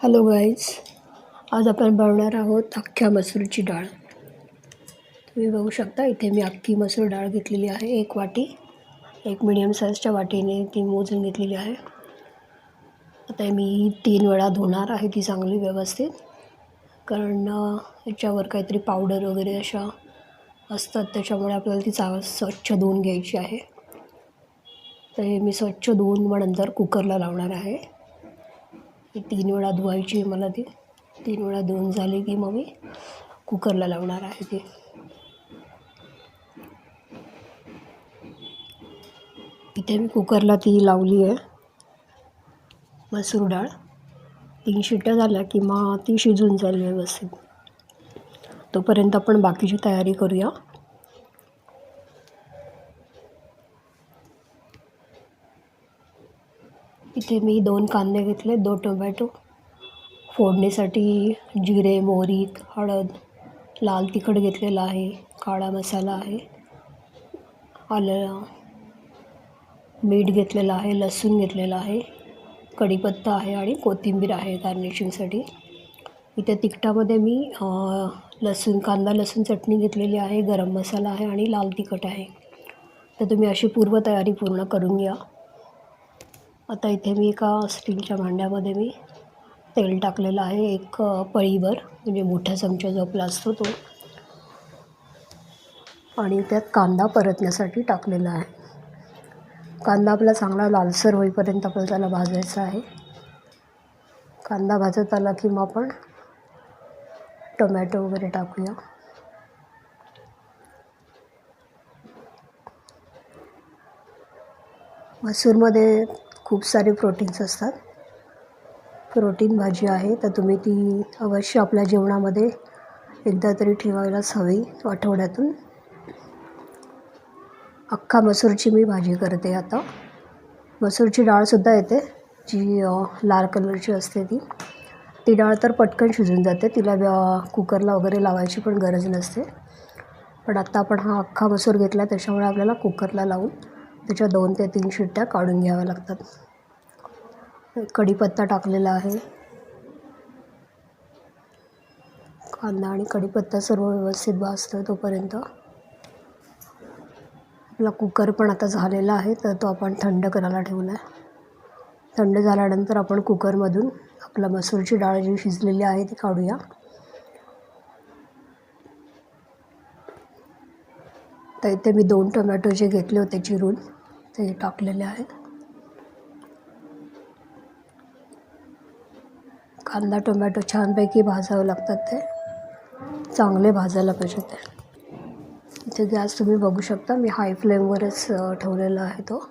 Hello guys आज आपण बनवणार आहोत अख्ख्या मसूरची डाळ. तुम्ही बघू शकता इथे मी अख्खी मसूर डाळ घेतलेली आहे. एक वाटी एक मिडियम साईजच्या वाटीने ती मोजून घेतलेली आहे. आता मी तीन वेळा धुणार आहे ती चांगली व्यवस्थित. कारण याच्यावर काहीतरी पावडर वगैरे अशा असतात त्याच्यामुळे आपल्याला ती चा स्वच्छ धुवून घ्यायची आहे. तर हे मी स्वच्छ धुवून मग नंतर कुकरला लावणार आहे. तीन वेळा धुवायची आहे मला ती. तीन वेळा धुवून झाली की मग मी कुकरला लावणार आहे ती. इथे मी कुकरला ती लावली आहे. मसूर डाळ. तीन शिट्या झाल्या की मग ती शिजून जाईल व्यवस्थित. तोपर्यंत आपण बाकीची तयारी करूया. इथे मी दोन कांदे घेतले दोन टोमॅटो. फोडणीसाठी जिरे मोहरी हळद लाल तिखट घेतलेलं आहे काळा मसाला आहे आलं मीठ घेतलेलं आहे लसूण घेतलेलं आहे कढीपत्ता आहे आणि कोथिंबीर आहे गार्निशिंगसाठी इथे तिखटामध्ये मी लसूण कांदा लसूण चटणी घेतलेली आहे गरम मसाला आहे आणि लाल तिखट आहे. तर तुम्ही अशी पूर्वतयारी पूर्ण करून घ्या. आता इथे मी एका स्टीलच्या भांड्यामध्ये मी तेल टाकलेलं आहे एक पळीवर. पळीभर म्हणजे मोठ्या चमचा जो आपला असतो तो. आणि त्यात कांदा परतण्यासाठी टाकलेला आहे. कांदा आपला चांगला लालसर होईपर्यंत आपल्याला त्याला भाजायचा आहे. कांदा भाजत आला की मग आपण टोमॅटो वगैरे टाकूया. मसूरमध्ये खूप सारे प्रोटीन्स असतात. प्रोटीन भाजी आहे तर तुम्ही ती अवश्य आपल्या जेवणामध्ये एकदा तरी ठेवायलाच हवी आठवड्यातून. अख्खा मसूरची मी भाजी करते आता. मसूरची डाळसुद्धा येते जी लाल कलरची असते ती. ती डाळ तर पटकन शिजून जाते तिला कुकरला वगैरे लावायची पण गरज नसते. पण आत्ता आपण हा अख्खा मसूर घेतला त्याच्यामुळे आपल्याला कुकरला लावून त्याच्या दोन ते तीन शिट्ट्या काढून घ्याव्या लागतात. कढीपत्ता टाकलेला आहे. कांदा आणि कढीपत्ता सर्व व्यवस्थित भाजतो तोपर्यंत. आपला कुकर पण आता झालेला आहे तर तो आपण थंड करायला ठेवला आहे थंड झाल्यानंतर आपण कुकरमधून आपला मसूरची डाळ जी शिजलेली आहे ती काढूया. तर इथे मी दोन टोमॅटो जे घेतले होते चिरून ते टाकलेले आहेत. कांदा टोमॅटो छानपैकी भाजावं लागतात ते. चांगले भाजायला पाहिजे ते. इथे गॅस तुम्ही बघू शकता मी हाय फ्लेमवरच ठेवलेला आहे तो.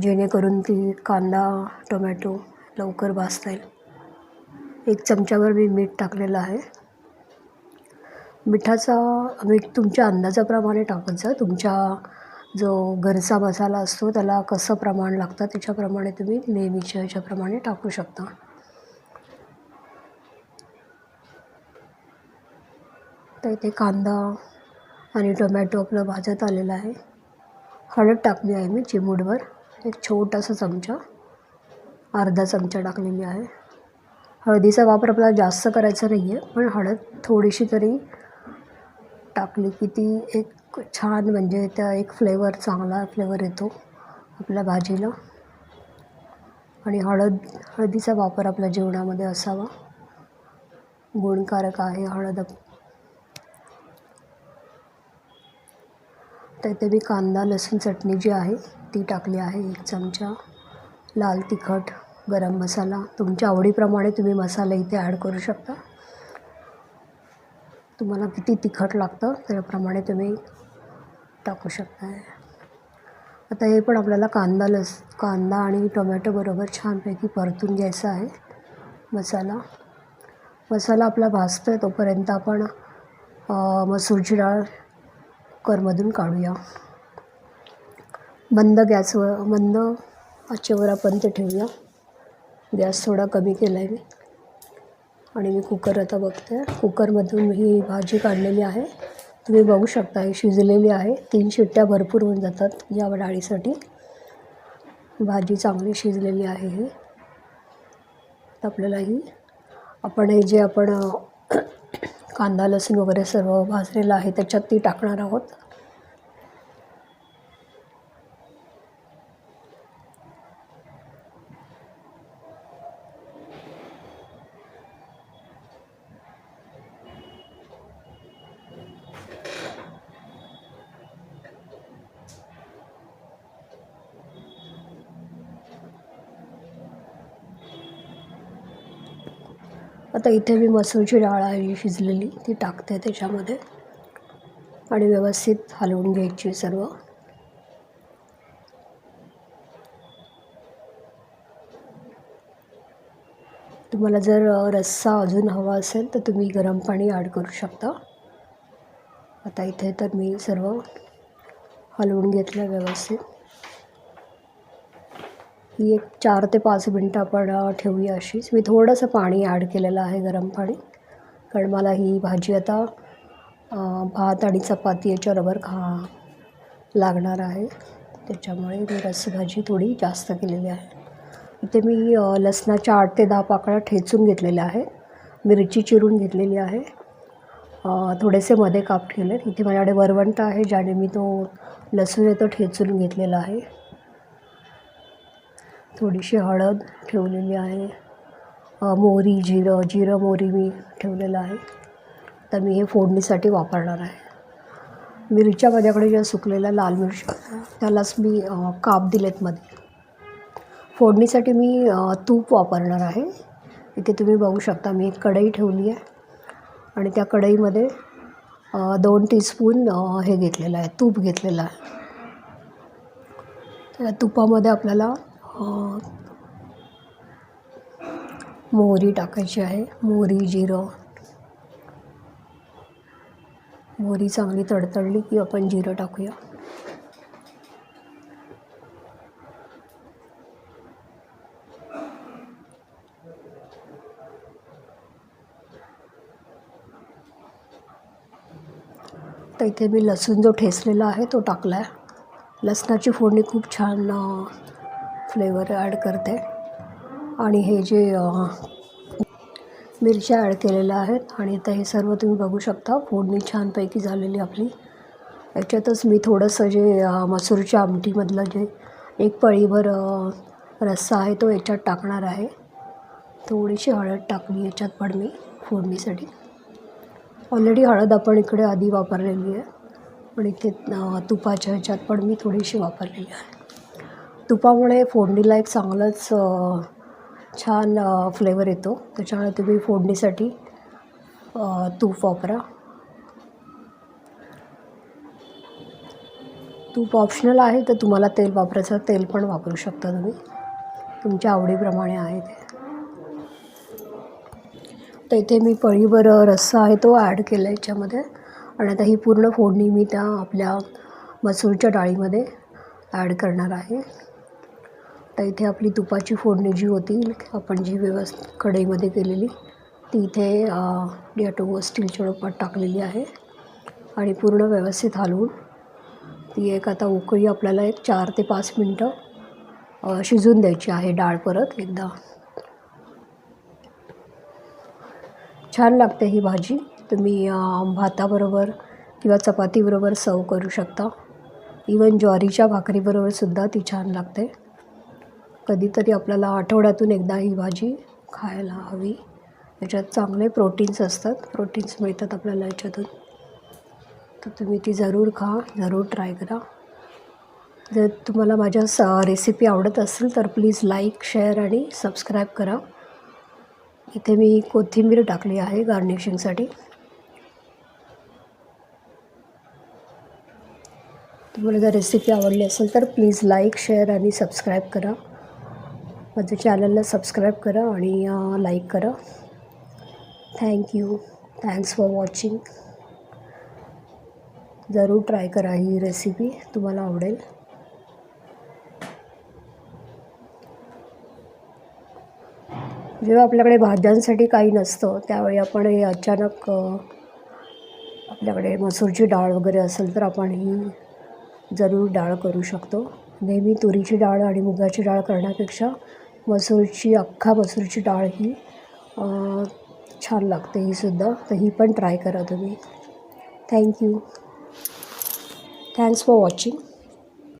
जेणेकरून ती कांदा टोमॅटो लवकर भाजता येईल. एक चमच्यावर मी मीठ टाकलेलं आहे. मिठाचा मीठ तुमच्या अंदाजाप्रमाणे टाकत जा. तुमच्या जो घरचा मसाला असतो त्याला कसं प्रमाण लागतं त्याच्याप्रमाणे तुम्ही नेहमीच्या ह्याच्याप्रमाणे टाकू शकता. तर इथे कांदा आणि टोमॅटो आपलं भाजत आलेलं आहे. हळद टाकली आहे मी चिमूडवर एक छोटासा चमचा अर्धा चमचा टाकलेली आहे. हळदीचा वापर आपल्याला जास्त करायचा नाही आहे पण हळद थोडीशी तरी टाकली की ती एक छान म्हणजे त्या एक फ्लेवर चांगला फ्लेवर येतो आपल्या भाजीला. आणि हळद हळदीचा वापर आपल्या जेवणामध्ये असावा. गुणकारक आहे हळद. तर इथे मी कांदा लसूण चटणी जी आहे ती टाकली आहे एक चमचा. लाल तिखट गरम मसाला. तुमच्या आवडीप्रमाणे तुम्ही मसाला इथे ॲड करू शकता. तुम्हाला किती तिखट लागतं त्याप्रमाणे तुम्ही टाकू शकता आता हे पण आपल्याला कांदा लस कांदा आणि टोमॅटो बरोबर छानपैकी परतून घ्यायचा आहे. मसाला मसाला आपला भाजतो आहे तोपर्यंत आपण मसूरची डाळ कुकरमधून काढूया. मंद गॅसवर मंद आचेवर आपण ते ठेवूया. गॅस थोडा कमी केला आहे मी. आणि मी कुकर आता बघते. कुकरमधून ही भाजी काढलेली आहे. तुम्ही बघू शकता ही शिजलेली आहे. तीन शिट्ट्या भरपूर होऊन जातात या डाळीसाठी. भाजी चांगली शिजलेली आहे ही. आपल्याला ही आपण हे जे आपण कांदा लसूण वगैरे सर्व भाजलेलं आहे त्याच्यात ती टाकणार आहोत. आता इथे मी मसूरची डाळ आहे शिजलेली. ती टाकते त्याच्यामध्ये. आणि व्यवस्थित हलवून घ्यायची सर्व. तुम्हाला जर रस्सा अजून हवा असेल तर तुम्ही गरम पाणी ॲड करू शकता. आता इथे तर मी सर्व हलवून घेतलं व्यवस्थित. ही एक चार ते पाच मिनटं आपण ठेवूया अशीच. मी थोडंसं पाणी ॲड केलेलं आहे गरम पाणी. कारण मला ही भाजी आता भात आणि चपाती याच्याबरोबर खा लागणार आहे. त्याच्यामुळे मी रसभाजी थोडी जास्त केलेली आहे. इथे मी लसणाच्या आठ ते दहा पाकळ्या ठेचून घेतलेल्या आहे मिरची चिरून घेतलेली आहे. थोडेसे मध्ये काप ठेवले इथे माझ्याकडे वरवंट आहे ज्याने मी तो लसूण आहे तो ठेचून घेतलेला आहे. थोडीशी हळद ठेवलेली आहे. मोहरी जिरं जिरं मोहरी मी ठेवलेलं आहे. तर मी हे फोडणीसाठी वापरणार आहे. मिरच्या माझ्याकडे ज्या सुकलेल्या लाल मिरच्या त्यालाच मी काप दिलेत मध्ये. फोडणीसाठी मी तूप वापरणार आहे. इथे तुम्ही बघू शकता मी एक कढई ठेवली आहे. आणि त्या कढईमध्ये दोन टीस्पून हे घेतलेलं आहे तूप घेतलेलं आहे. त्या तुपामध्ये आपल्याला मोहरी टाकायची आहे. मोहरी जिरं. मोहरी चांगली तडतडली की आपण जिरं टाकूया. तर इथे मी लसूण जो ठेचलेला आहे तो टाकला आहे लसणाची फोडणी खूप छान फ्लेवर ॲड करते. आणि हे जे मिरच्या ॲड केलेल्या आहेत आणि आता हे सर्व तुम्ही बघू शकता. फोडणी छानपैकी झालेली आपली. याच्यातच मी थोडंसं जे मसूरच्या आमटीमधलं जे एक पळीभर रस्सा आहे तो याच्यात टाकणार आहे. थोडीशी हळद टाकली याच्यात पण मी फोडणीसाठी. ऑलरेडी हळद आपण इकडे आधी वापरलेली आहे. पण इथे तुपाच्या ह्याच्यात पण मी थोडीशी वापरलेली आहे. तुपामुळे फोडणीला एक चांगलंच छान फ्लेवर येतो. त्याच्यामुळे तुम्ही फोडणीसाठी तूप वापरा. तूप ऑप्शनल आहे तर तुम्हाला तेल वापरायचं तेल पण वापरू शकता तुम्ही. तुमच्या आवडीप्रमाणे आहे ते. तर इथे मी पळीवर रस्सा आहे तो ॲड केला याच्यामध्ये. आणि आता ही पूर्ण फोडणी मी त्या आपल्या मसूरच्या डाळीमध्ये ॲड करणार आहे. आता इथे आपली तुपाची फोडणी जी होती आपण जी व्यवस्थित कढईमध्ये केलेली ती इथे डेटो स्टीलच्या डोपात टाकलेली आहे आणि पूर्ण व्यवस्थित हलवून ती एक आता उकळी आपल्याला एक चार ते पाच मिनटं शिजून द्यायची आहे डाळ परत एकदा. छान लागते ही भाजी. तुम्ही भाताबरोबर किंवा चपातीबरोबर सर्व करू शकता. इवन ज्वारीच्या भाकरीबरोबरसुद्धा ती छान लागते. कधीतरी आपल्याला आठवड्यातून एकदा ही भाजी खायला हवी. याच्यात चांगले प्रोटीन्स असतात. प्रोटीन्स मिळतात आपल्याला याच्यातून. तर तुम्ही ती जरूर खा. जरूर ट्राय करा. जर तुम्हाला माझ्या स रेसिपी आवडत असेल तर प्लीज लाईक शेअर आणि सबस्क्राईब करा. इथे मी कोथिंबीर टाकली आहे गार्निशिंगसाठी. तुम्हाला जर रेसिपी आवडली असेल तर प्लीज लाईक शेअर आणि सबस्क्राईब करा. माझ्या चॅनलला सबस्क्राईब करा आणि लाईक करा. Thank you thanks for watching. जरूर ट्राय करा ही रेसिपी. तुम्हाला आवडेल. जेव्हा आपल्याकडे भाज्यांसाठी काही नसतं त्यावेळी आपण हे अचानक आपल्याकडे मसूरची डाळ वगैरे असेल तर आपण ही जरूर डाळ करू शकतो. नेहमी तुरीची डाळ आणि मुगाची डाळ करण्यापेक्षा मसूरची अख्खा मसूरची डाळ ही छान लागते ही सुद्धा. तर ही पण ट्राय करा तुम्ही. Thank you thanks for watching